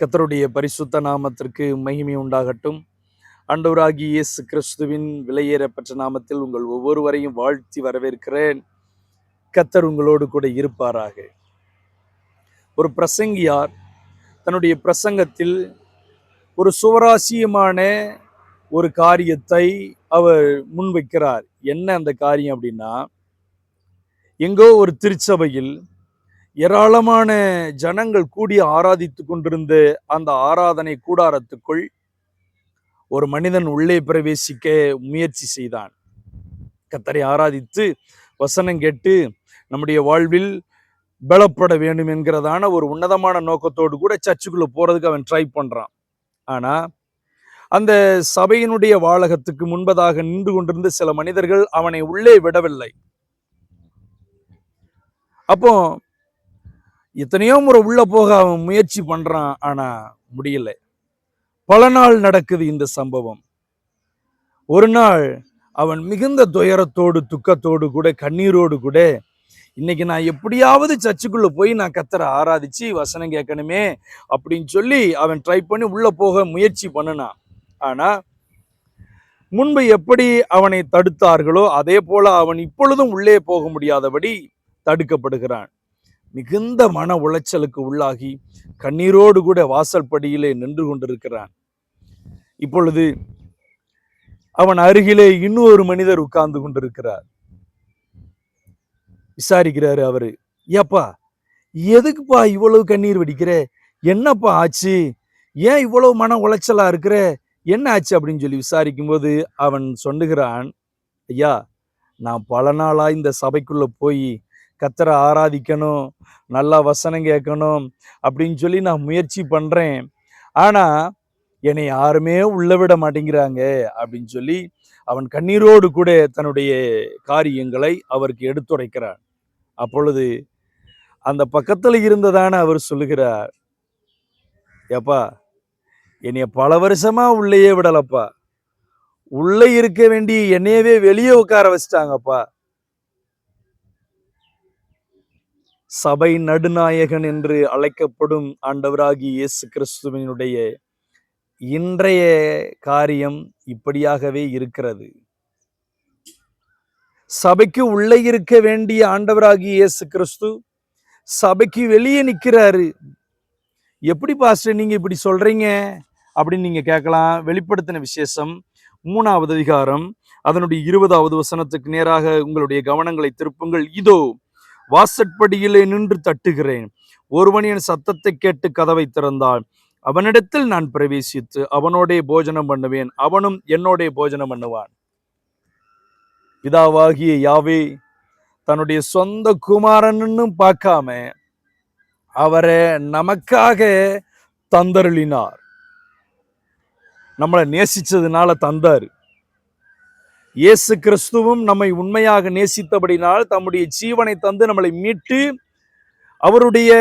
கத்தருடைய பரிசுத்த நாமத்திற்கு மகிமை உண்டாகட்டும். ஆண்டவராகி இயேசு கிறிஸ்துவின் விலையேறப்பட்ட நாமத்தில் உங்கள் ஒவ்வொருவரையும் வாழ்த்தி வரவேற்கிறேன். கத்தர் உங்களோடு கூட இருப்பாராக. ஒரு பிரசங்கியார் தன்னுடைய பிரசங்கத்தில் ஒரு சுவராசியமான ஒரு காரியத்தை அவர் முன்வைக்கிறார். என்ன அந்த காரியம் அப்படின்னா எங்கோ ஒரு திருச்சபையில் ஏராளமான ஜனங்கள் கூடி ஆராதித்து கொண்டிருந்த அந்த ஆராதனை கூடாரத்துக்குள் ஒரு மனிதன் உள்ளே பிரவேசிக்க முயற்சி செய்தான். கத்தரை ஆராதித்து வசனம் கேட்டு நம்முடைய வாழ்வில் பலப்பட வேண்டும் என்கிறதான ஒரு உன்னதமான நோக்கத்தோடு கூட சர்ச்சுக்குள்ளே போகிறதுக்கு அவன் ட்ரை பண்ணுறான் ஆனால் அந்த சபையினுடைய வாழகத்துக்கு முன்பதாக நின்று கொண்டிருந்த சில மனிதர்கள் அவனை உள்ளே விடவில்லை. அப்போ எத்தனையோ முறை உள்ள போக அவன் முயற்சி பண்றான் ஆனா முடியல. பல நாள் நடக்குது இந்த சம்பவம். ஒரு நாள் அவன் மிகுந்த துயரத்தோடு துக்கத்தோடு கூட கண்ணீரோடு கூட இன்னைக்கு நான் எப்படியாவது சர்ச்சுக்குள்ள போய் நான் கத்தரை ஆராதிச்சு வசனம் கேட்கணுமே அப்படின்னு சொல்லி அவன் ட்ரை பண்ணி உள்ள போக முயற்சி பண்ணினான். ஆனா முன்பு எப்படி அவனை தடுத்தார்களோ அதே போல அவன் இப்பொழுதும் உள்ளே போக முடியாதபடி தடுக்கப்படுகிறான். மிகுந்த மன உளைச்சலுக்கு உள்ளாகி கண்ணீரோடு கூட வாசல் படியிலே நின்று கொண்டிருக்கிறான். இப்பொழுது அவன் அருகிலே இன்னொரு மனிதர் உட்கார்ந்து கொண்டிருக்கிறார். விசாரிக்கிறாரு அவரு ஏப்பா எதுக்குப்பா இவ்வளவு கண்ணீர் வெடிக்கிற? என்னப்பா ஆச்சு? ஏன் இவ்வளவு மன உளைச்சலா இருக்கிற? என்ன ஆச்சு? அப்படின்னு சொல்லி விசாரிக்கும் போது அவன் சொல்லுகிறான் ஐயா நான் பல நாளா இந்த சபைக்குள்ள போய் கத்தரை ஆராதிக்கணும் நல்லா வசனம் கேட்கணும் அப்படின்னு சொல்லி நான் முயற்சி பண்றேன். ஆனா என்னை யாருமே உள்ள விட மாட்டேங்கிறாங்க அப்படின்னு சொல்லி அவன் கண்ணீரோடு கூட தன்னுடைய காரியங்களை அவருக்கு எடுத்துரைக்கிறான். அப்பொழுது அந்த பக்கத்தில் இருந்ததான அவர் சொல்லுகிறார் ஏப்பா என்னைய பல வருஷமா உள்ளேயே விடலப்பா. உள்ளே இருக்க வேண்டிய என்னையவே வெளியே உட்கார வச்சிட்டாங்கப்பா. சபை நடுநாயகன் என்று அழைக்கப்படும் ஆண்டவராகி இயேசு கிறிஸ்துவனுடைய இன்றைய காரியம் இப்படியாகவே இருக்கிறது. சபைக்கு உள்ளே இருக்க வேண்டிய ஆண்டவராகி இயேசு கிறிஸ்து சபைக்கு வெளியே நிற்கிறாரு. எப்படி பாஸ்டர் நீங்க இப்படி சொல்றீங்க? அப்படின்னு நீங்க கேட்கலாம். வெளிப்படுத்தின விசேஷம் மூணாவது அதிகாரம். அதனுடைய இருபதாவது வசனத்துக்கு நேராக உங்களுடைய கவனங்களை திருப்புங்கள். இதோ வாசற்படியிலே நின்று தட்டுகிறேன். ஒருவன் என் சத்தத்தை கேட்டு கதவை திறந்தாள். அவனிடத்தில் நான் பிரவேசித்து அவனோடே போஜனம் பண்ணுவேன். அவனும் என்னோடே போஜனம் பண்ணுவான். பிதாவாகிய யாவே தன்னுடைய சொந்த குமாரன்னு பார்க்காம அவரை நமக்காக தந்தருளினார். நம்மளை நேசிச்சதுனால தந்தாரு. இயேசு கிறிஸ்துவும் நம்மை உண்மையாக நேசித்தபடினால் தம்முடைய ஜீவனை தந்து நம்மளை மீட்டு அவருடைய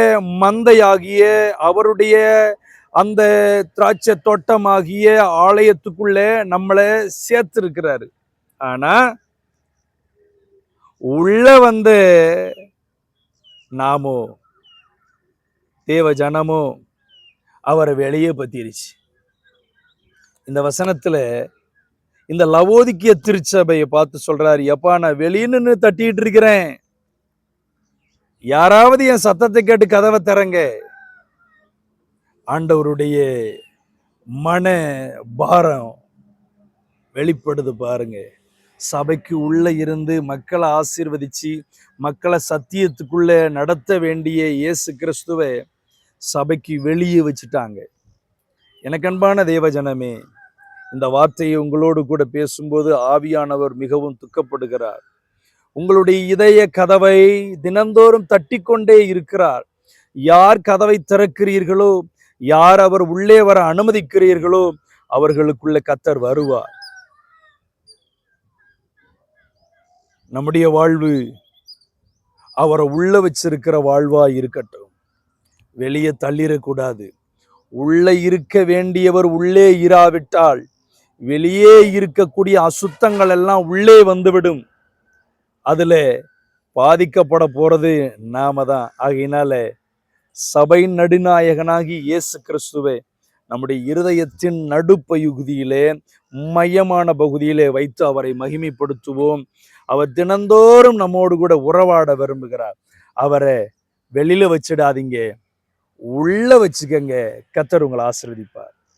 மந்தையாகிய அவருடைய அந்த திராட்சை தோட்டமாகிய ஆலயத்துக்குள்ளே நம்மளை சேர்த்திருக்கிறாரு. ஆனா உள்ள வந்த நாமோ தேவ ஜனமோ அவரை வெளியே பத்திருச்சு. இந்த வசனத்துல இந்த லவோதிக்கிய திருச்சபையை பார்த்து சொல்றாரு எப்பா நான் வெளியின்னு தட்டிட்டு இருக்கிறேன். யாராவது என் சத்தத்தை கேட்டு கதவை திறங்க. ஆண்டவருடைய மன பாரம் வெளிப்படுது பாருங்க. சபைக்கு உள்ள இருந்து மக்களை ஆசீர்வதிச்சு மக்களை சத்தியத்துக்குள்ள நடத்த வேண்டிய இயேசு கிறிஸ்துவை சபைக்கு வெளியே வச்சுட்டாங்க. எனக்கு அன்பான தேவஜனமே இந்த வார்த்தையை உங்களோடு கூட பேசும்போது ஆவியானவர் மிகவும் துக்கப்படுகிறார். உங்களுடைய இதய கதவை தினந்தோறும் தட்டிக்கொண்டே இருக்கிறார். யார் கதவை திறக்கிறீர்களோ யார் அவர் உள்ளே வர அனுமதிக்கிறீர்களோ அவர்களுக்குள்ள கத்தர் வருவார். நம்முடைய வாழ்வு அவரை உள்ள வச்சிருக்கிற வாழ்வா இருக்கட்டும். வெளியே தள்ளிடக்கூடாது. உள்ளே இருக்க வேண்டியவர் உள்ளே இராவிட்டால் வெளியே இருக்கக்கூடிய அசுத்தங்கள் எல்லாம் உள்ளே வந்துவிடும். அதில் பாதிக்கப்பட போகிறது நாம தான். ஆகையினால சபை நடுநாயகனாகி இயேசு கிறிஸ்துவை நம்முடைய இருதயத்தின் நடுப்பயுகுதியிலே மையமான பகுதியிலே வைத்து அவரை மகிமைப்படுத்துவோம். அவர் தினந்தோறும் நம்மோடு கூட உறவாட விரும்புகிறார். அவரை வெளியில வச்சிடாதீங்க. உள்ள வச்சுக்கங்க. கத்தர் உங்களை ஆசிர்வதிப்பார்.